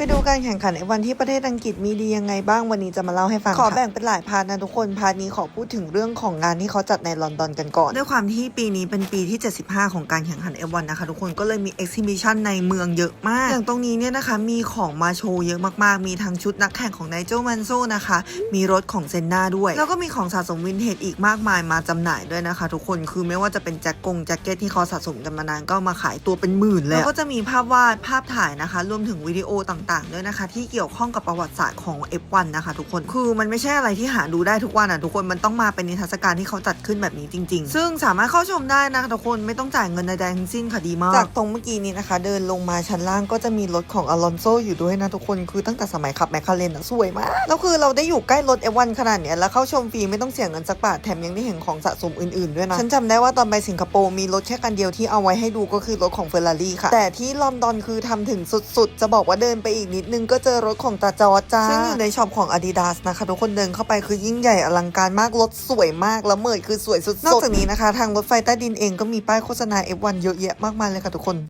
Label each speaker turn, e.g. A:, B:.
A: ไปดูการแข่งขัน F1 ที่ประเทศอังกฤษมีดียังไงบ้างวันนี้จะมาเล่าให้ฟังขอแบ่งเป็นหลายพาร์ทนะทุกคนพาร์ทนี้ขอพูดถึงเรื่องของงานที่เขาจัดในลอนดอนกันก่อนด้วยความที่ปีนี้เป็นปีที่ 75 ของการแข่งขัน F1 นะคะทุกคนก็เลยมี exhibition ในเมืองเยอะมาก อย่างตรงนี้เนี่ยนะคะมีของมาโชว์เยอะมากๆ มีทั้งชุดนักแข่งของไนเจลมันโซนะคะ มีรถของเซนนาด้วย แล้วก็มีของสะสมวินเทจอีกมากมายมาจำหน่ายด้วยนะคะ ทุกคนคือไม่ว่าจะเป็นแจ็คกงแจ็คเก็ตที่เขาสะสมกันมานานก็มาขายตัวเป็นหมื่นเลยแล้วก็จะมีภาพวาดภาพถ่ายนะคะ รวมถึงวิดีโอต่างๆ ด้วยนะคะ ที่เกี่ยวข้องกับประวัติศาสตร์ของ F1 นะคะ ทุกคนคือมันไม่ใช่อะไรที่หาดูได้ทุกวันอะทุกคนมันต้องมาเป็นนิทรรศการที่เขาจัดขึ้นแบบนี้จริง ๆ ซึ่งสามารถเข้าชมได้นะคะทุกคนไม่ต้องจ่ายเงินใดๆทั้งสิ้นค่ะดีมาก จากตรงเมื่อกี้นี้นะคะ เดินลงมาชั้นล่างก็จะมีรถของอลอนโซอยู่ด้วยนะทุกคนคือตั้งแต่สมัยขับแมคคาเรนอะสวยมากแล้วคือเราได้อยู่ใกล้รถ F1 ขนาดเนี้ยแล้วเข้าชมฟรีไม่ต้องเสียเงินสักบาทแถมยังได้เห็นของสะสมอื่นๆด้วยนะฉันจำได้ว่าตอนไปสิงคโปร์มีรถแค่กันเดียวที่เอาไว้ให้ดูก็คือรถของเฟอร์รารี่ค่ะแต่ที่ลอนดอนคือทำถึงสุดๆ จะบอกว่าเดินไปอีกนิดนึงก็เจอรถของตาจอร์จจ้าซึ่งอยู่ในช็อปของ Adidas นะคะทุกคนเดินเข้าไปคือยิ่งใหญ่อลังการมากรถสวยมากแล้วเมยคือสวยสุดๆนอกจากนี้นะคะ ทางรถไฟใต้ดินเองก็มีป้ายโฆษณา F1 เยอะแยะมากมายเลยค่ะทุกคน